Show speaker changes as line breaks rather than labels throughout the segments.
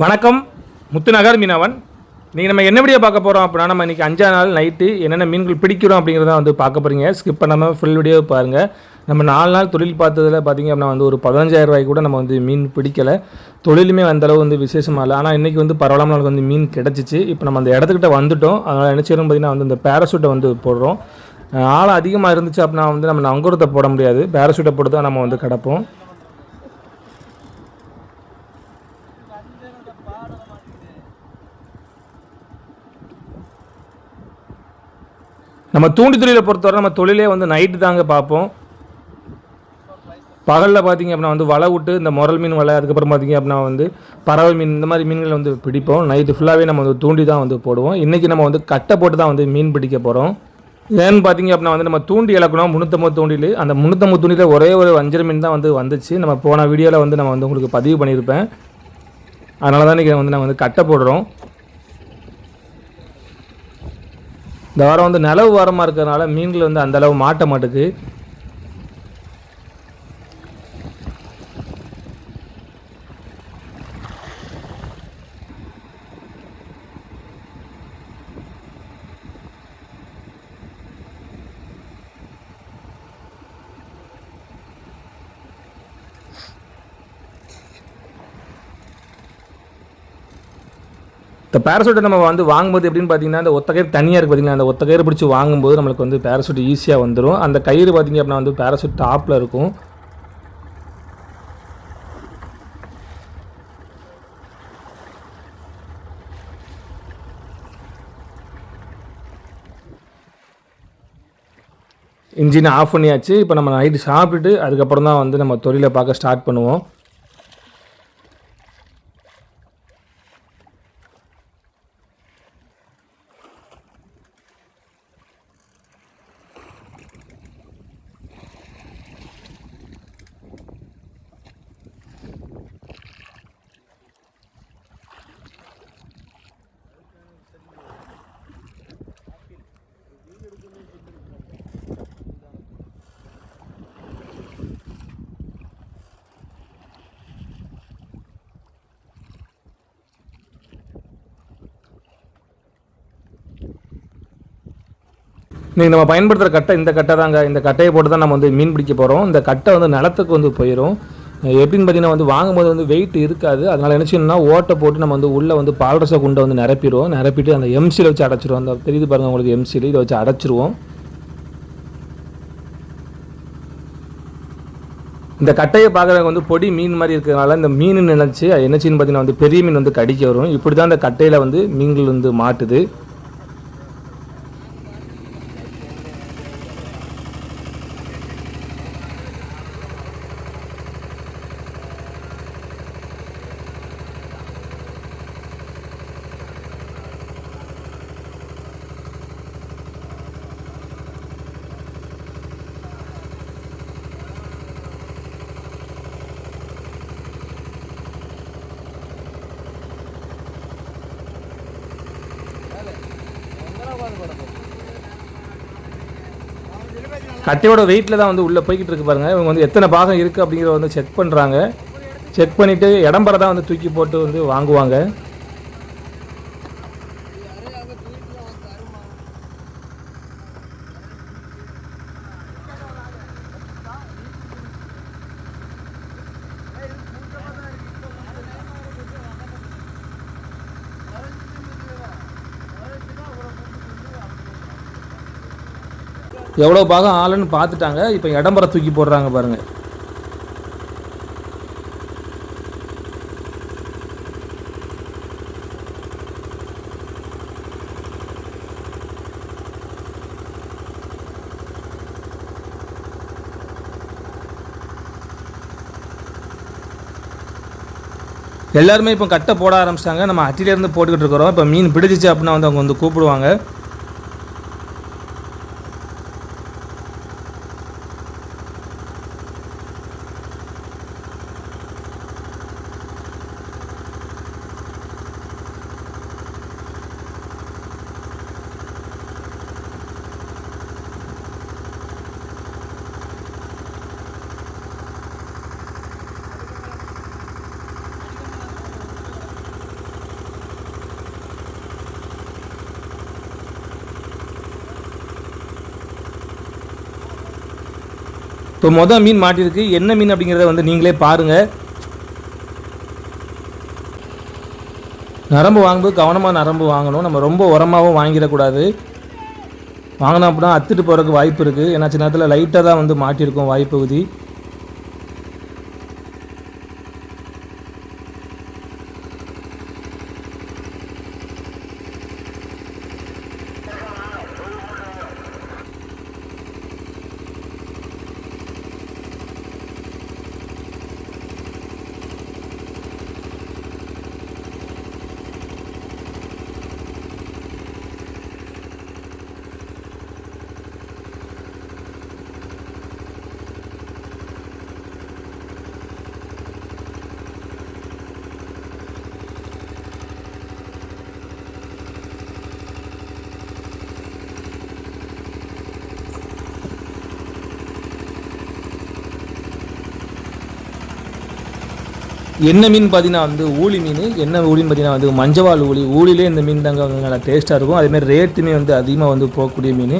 வணக்கம். முத்துநகர் மீனவன். நீங்கள் நம்ம என்ன வீடியோ பார்க்க போகிறோம் அப்படின்னா நம்ம இன்றைக்கி அஞ்சா நாள் நைட்டு என்னென்ன மீன்கள் பிடிக்கிறோம் அப்படிங்கிறத வந்து பார்க்க போகிறீங்க ஸ்கிப் பண்ணாமல் ஃபுல் வீடியோ பாருங்கள் நம்ம நாலு நாள் தொழில் பார்த்ததில் பார்த்தீங்க அப்படின்னா வந்து ஒரு பதினஞ்சாயிரம் ரூபாய்க்கு கூட நம்ம வந்து மீன் பிடிக்கலை. தொழிலுமே அந்த அளவு வந்து விசேஷமாக இல்லை. ஆனால் இன்றைக்கி வந்து பரவாயில்லாமல் நமக்கு வந்து மீன் கிடச்சிச்சு. இப்போ நம்ம அந்த இடத்துக்கிட்ட வந்துட்டோம். அதனால் என்ன செய்யணும் பார்த்தீங்கன்னா வந்து இந்த பேராசூட்டை வந்து போடுறோம். ஆள் ஆழம் அதிகமாக இருந்துச்சு அப்படின்னா வந்து நம்ம நங்கூரத்தை போட முடியாது. பேராசூட்டை போட்டு தான் நம்ம வந்து கிடப்போம். நம்ம தூண்டி தொழிலை பொறுத்தவரை நம்ம தொழிலே வந்து நைட்டு தாங்க பார்ப்போம். பகலில் பார்த்தீங்க அப்படின்னா வந்து வலை விட்டு இந்த முரல் மீன் வலை அதுக்கப்புறம் பார்த்திங்க அப்படின்னா வந்து பறவை மீன் இந்த மாதிரி மீன்களை வந்து பிடிப்போம். நைட்டு ஃபுல்லாகவே நம்ம வந்து தூண்டி தான் வந்து போடுவோம். இன்றைக்கி நம்ம வந்து கட்டை போட்டு தான் வந்து மீன் பிடிக்க போகிறோம் ஏன்னு பார்த்தீங்க அப்படின்னா வந்து நம்ம தூண்டி இழக்கணும் முந்நூற்றம்பது தூண்டில். அந்த முந்நூற்றம்பது தூண்டியில் ஒரே ஒரு வஞ்சர மீன் தான் வந்து வந்துச்சு. நம்ம போன வீடியோவில் வந்து நம்ம வந்து உங்களுக்கு பதிவு பண்ணியிருப்பேன். அதனால தான் இன்றைக்கி வந்து நம்ம வந்து கட்டை போடுறோம். இந்த வாரம் வந்து நிலவு வாரமாக இருக்கிறதுனால மீன்கள் வந்து அந்த அளவு மாட்ட மாட்டுக்கு. இந்த பேராசூட்டை நம்ம வந்து வாங்கும்போது எப்படின்னு பார்த்தீங்கன்னா அந்த ஒத்த கயிறு தனியாக இருக்குது பார்த்தீங்கன்னா அந்த ஒத்த கயிறு பிடிச்சி வாங்கும்போது நம்மளுக்கு வந்து பேராசூட் ஈஸியாக வந்துடும் அந்த கயிறு பார்த்தீங்க அப்படின்னா வந்து பேராசூட் டாப்பில் இருக்கும். இன்ஜினை ஆஃப் பண்ணியாச்சு. இப்போ நம்ம நைட்டு சாப்பிட்டுட்டு அதுக்கப்புறம் தான் வந்து நம்ம தொழிலை பார்க்க ஸ்டார்ட் பண்ணுவோம். இன்றைக்கி நம்ம பயன்படுத்துகிற கட்டை இந்த கட்டை தாங்க. இந்த கட்டையை போட்டு தான் நம்ம வந்து மீன் பிடிக்க போகிறோம் இந்த கட்டை வந்து நிலத்துக்கு வந்து போயிடும் எப்படின்னு பார்த்தீங்கன்னா வந்து வாங்கும்போது வந்து வெயிட் இருக்காது. அதனால் என்ன செய்யணும்னா ஓட்டை போட்டு நம்ம வந்து உள்ளே வந்து பால்ரச குண்டை வந்து நிரப்பிடுவோம். நிரப்பிட்டு அந்த எம்சியில் வச்சு அடைச்சிருவோம். அந்த தெரியுது பாருங்கள் உங்களுக்கு எம்சியில் இதை வச்சு அடைச்சிருவோம். இந்த கட்டையை பார்க்குறவங்க வந்து பொடி மீன் மாதிரி இருக்கிறதுனால இந்த மீன் நினச்சி அது என்ன செய்யணும் பார்த்தீங்கன்னா வந்து பெரிய மீன் வந்து கடிக்க வரும். இப்படி தான் இந்த கட்டையில் வந்து மீன்கள் வந்து மாட்டுது. கட்டையோட வெயிட்டில் தான் வந்து உள்ளே போய்கிட்டு இருக்கு பாருங்கள் இவங்க வந்து எத்தனை பாகம் இருக்குது அப்படிங்கிறத வந்து செக் பண்ணுறாங்க செக் பண்ணிவிட்டு இடம்பரை தான் வந்து தூக்கி போட்டு வந்து வாங்குவாங்க. எவ்வளோ பாகம் ஆளுன்னு பார்த்துட்டாங்க. இப்போ இடம்பரை தூக்கி போடுறாங்க பாருங்கள் எல்லாருமே இப்போ கட்டை போட ஆரம்பிச்சிட்டாங்க. நம்ம அட்டிலேருந்து போட்டுக்கிட்டு இருக்கிறோம். இப்போ மீன் பிடிச்சிச்சு அப்படின்னா வந்து அவங்க வந்து கூப்பிடுவாங்க. இப்போ மொதல் மீன் மாட்டியிருக்கு. என்ன மீன் அப்படிங்கிறத வந்து நீங்களே பாருங்கள் நரம்பு வாங்கும்போது கவனமாக நரம்பு வாங்கணும். நம்ம ரொம்ப உரமாகவும் வாங்கிடக்கூடாது. வாங்கினோம் அப்படின்னா அத்துட்டு போகிறதுக்கு வாய்ப்பு இருக்குது ஏன்னா சின்ன நேரத்தில் லைட்டாக தான் வந்து மாட்டியிருக்கும் வாய்ப்பகுதி. என்ன மீன் பார்த்தீங்கன்னா வந்து ஊழி மீன் என்ன ஊழின்னு பார்த்தீங்கன்னா வந்து மஞ்சவாள் ஊழி ஊழிலே இந்த மீன் தாங்க நல்லா டேஸ்ட்டாக இருக்கும். அதேமாதிரி ரேட்டுமே வந்து அதிகமாக வந்து போகக்கூடிய மீன்.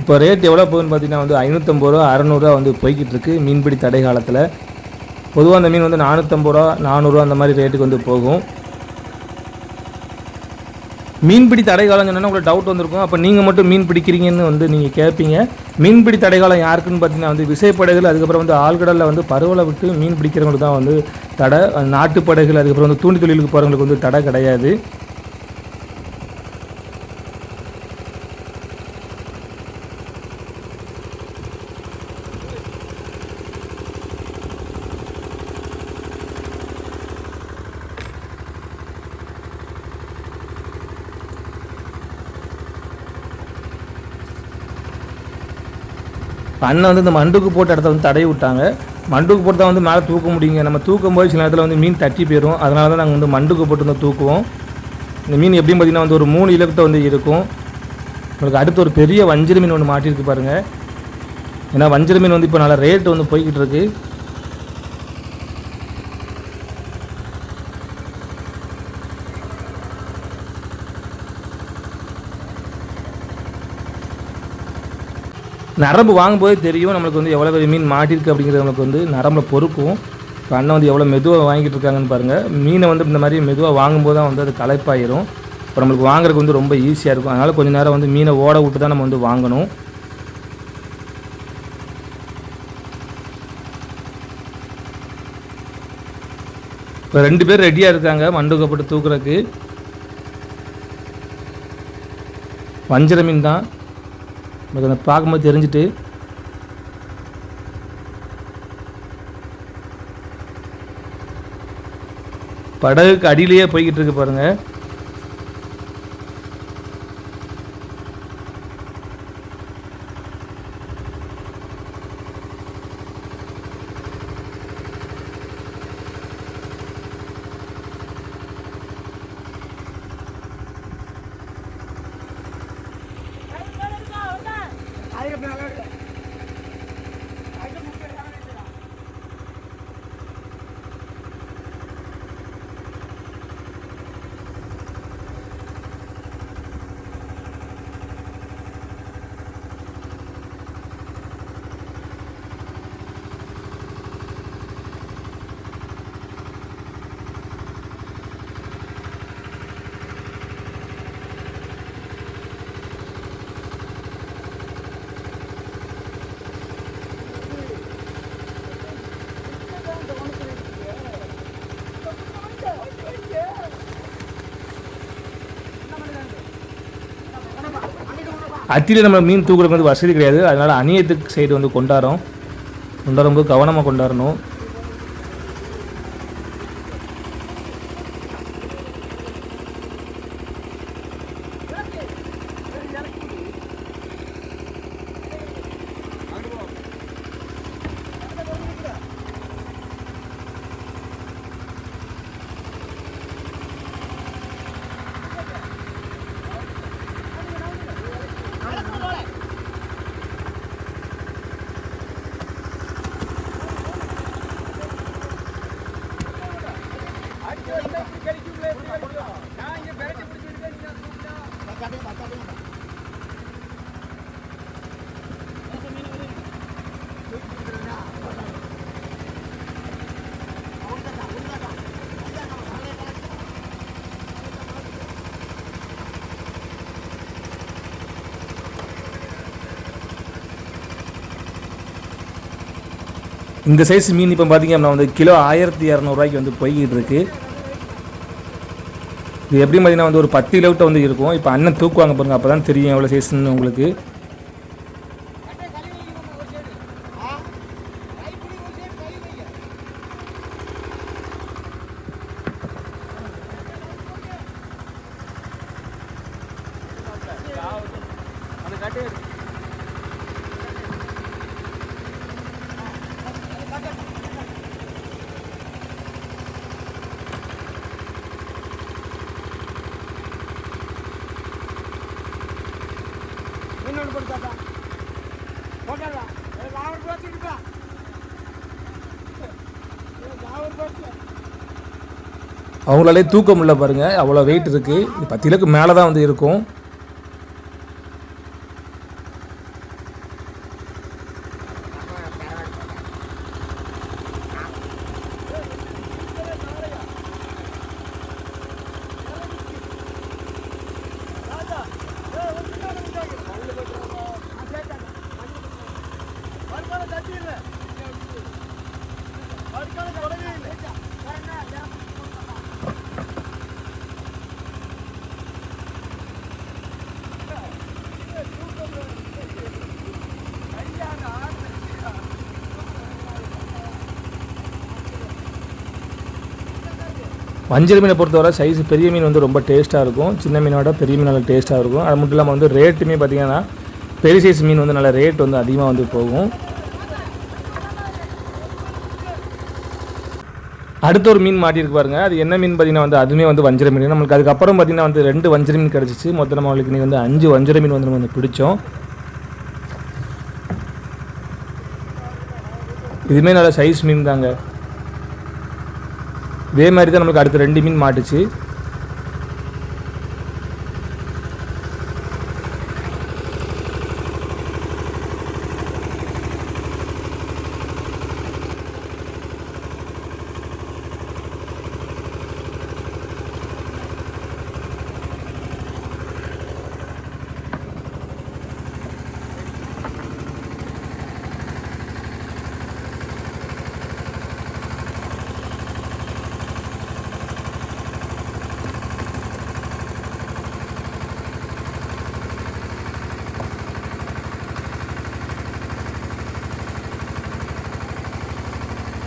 இப்போ ரேட் எவ்வளோ போகுதுன்னு பார்த்தீங்கன்னா வந்து ஐநூற்றம்பது ரூபா அறநூறுவா வந்து போய்கிட்டு இருக்கு மீன்பிடி தடை காலத்தில் பொதுவாக அந்த மீன் வந்து நானூற்றம்பது ரூபா நானூறுரூவா அந்த மாதிரி ரேட்டுக்கு வந்து போகும். மீன்பிடி தடைகாலம் சொன்னால் உங்களுக்கு டவுட் வந்திருக்கும். அப்போ நீங்கள் மட்டும் மீன் பிடிக்கிறீங்கன்னு வந்து நீங்கள் கேட்பீங்க மீன்பிடி தடைக்காலம் யாருக்குன்னு பார்த்தீங்கன்னா வந்து விசைப்படகுகள் அதுக்கப்புறம் வந்து ஆழ்கடலில் வந்து பருவலை விட்டு மீன் பிடிக்கிறவங்களுக்கு தான் வந்து தடை நாட்டுப்படகுகள் அதுக்கப்புறம் வந்து தூண்டி தொழிலுக்கு போகிறவங்களுக்கு வந்து தடை கிடையாது. அண்ணன் வந்து இந்த மண்டுக்கு போட்ட இடத்த வந்து தடவி விட்டாங்க. மண்டுக்கு போட்டு தான் வந்து மேலே தூக்க முடியுங்க. நம்ம தூக்கும் போது சில நேரத்தில் வந்து மீன் தட்டி போயிடும் அதனால தான் நாங்கள் வந்து மண்டுக்கு போட்டு வந்து தூக்குவோம். இந்த மீன் எப்படின்னு பார்த்தீங்கன்னா வந்து ஒரு மூணு இலக்கத்தை வந்து இருக்கும். உங்களுக்கு அடுத்து ஒரு பெரிய வஞ்சிர மீன் ஒன்று மாட்டியிருக்கு பாருங்கள் ஏன்னா வஞ்சிர மீன் வந்து இப்போ நல்லா ரேட்டு வந்து போய்கிட்டு இருக்குது நரம்பு வாங்கும்போது தெரியும் நம்மளுக்கு வந்து எவ்வளோ பெரிய மீன் மாட்டிருக்கு அப்படிங்கிறது நம்மளுக்கு வந்து நரம்பில் பொறுக்கும். இப்போ அண்ணன் வந்து எவ்வளோ மெதுவாக வாங்கிட்டு இருக்காங்கன்னு பாருங்கள் மீனை வந்து இந்த மாதிரி மெதுவாக வாங்கும்போது தான் வந்து அது களைப்பாயிரும். இப்போ நம்மளுக்கு வாங்குறதுக்கு வந்து ரொம்ப ஈஸியாக இருக்கும். அதனால் கொஞ்சம் நேரம் வந்து மீனை ஓட விட்டு தான் நம்ம வந்து வாங்கணும். இப்போ ரெண்டு பேர் ரெடியாக இருக்காங்க. மண்டுக்கப்பட்டு தூக்குறதுக்கு. வஞ்சிர மீன் தான். எனக்கு அதை பார்க்கும்போது தெரிஞ்சுட்டு படகுக்கு அடியிலேயே போய்கிட்டு இருக்கு பாருங்க. அத்தியில் நம்ம மீன் தூக்குறதுக்கு வந்து வசதி கிடையாது. அதனால் அநியத்துக்கு சைடு வந்து கொண்டாடுறோம். கொண்டாடும்போது கவனமாக கொண்டாடணும். இந்த சைஸ் மீன் இப்போ பார்த்தீங்க அப்படின்னா வந்து கிலோ ஆயிரத்தி இரநூறுவாய்க்கு வந்து போய்கிட்டு இருக்கு. இது எப்படி பார்த்தீங்கன்னா வந்து ஒரு பத்து லவுட்டை வந்து இருக்கும். இப்போ அண்ணன் தூக்குவாங்க பாருங்க அப்போ தான் தெரியும் எவ்வளோ சைஸ்ன்னு உங்களுக்கு.
இன்னொன்று
அவங்களாலே தூக்க முடியல பாருங்கள் அவ்வளோ வெயிட் இருக்குது பத்து கிலோக்கு மேலே தான் வந்து இருக்கும். வஞ்சல் மீனை பொறுத்தவரை சைஸ் பெரிய மீன் வந்து ரொம்ப டேஸ்ட்டாக இருக்கும். சின்ன மீனோட பெரிய மீன் நல்லா டேஸ்ட்டாக இருக்கும். அது மட்டும் இல்லாமல் வந்து ரேட்டுமே பார்த்திங்கன்னா பெரிய சைஸ் மீன் வந்து நல்ல ரேட் வந்து அதிகமாக வந்து போகும். அடுத்த ஒரு மீன் மாட்டியிருக்கு பாருங்க. அது என்ன மீன் பார்த்தீங்கன்னா வந்து அதுவுமே வந்து வஞ்சர மீன். நம்மளுக்கு அதுக்கப்புறம் பார்த்தீங்கன்னா வந்து ரெண்டு வஞ்சிர மீன் கிடச்சிச்சு. மொத்தம் நம்ம அவளுக்கு வந்து அஞ்சு வஞ்சர மீன் வந்து நம்ம வந்து பிடிச்சோம். இதுவுமே நல்ல சைஸ் மீன் தாங்க. இதே மாதிரி தான் நம்மளுக்கு அடுத்த ரெண்டு மீன் மாட்டுச்சு.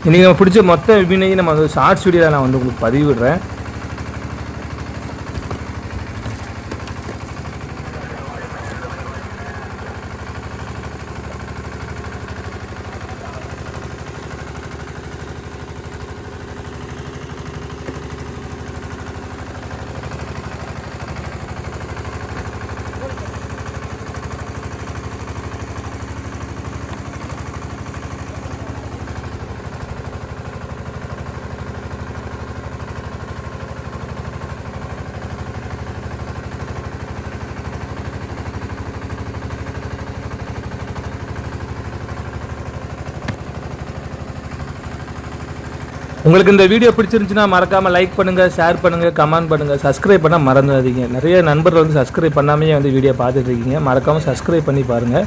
இன்றைக்கி நம்ம பிடிச்ச மொத்த மீனையும் நம்ம வந்து ஷார்ட்ஸ் வீடியோவில் நான் வந்து உங்களுக்கு பதிவிடுறேன். உங்களுக்கு இந்த வீடியோ பிடிச்சிருந்துச்சுன்னா மறக்காமல் லைக் பண்ணுங்கள் ஷேர் பண்ணுங்கள் கமெண்ட் பண்ணுங்கள் சப்ஸ்கிரைப் பண்ணால் மறந்துடாதீங்க. நிறைய நண்பர்கள் வந்து சப்ஸ்கிரைப் பண்ணாமையே வந்து வீடியோ பார்த்துட்டு இருக்கீங்க. மறக்காமல் சப்ஸ்கிரைப் பண்ணி பாருங்கள்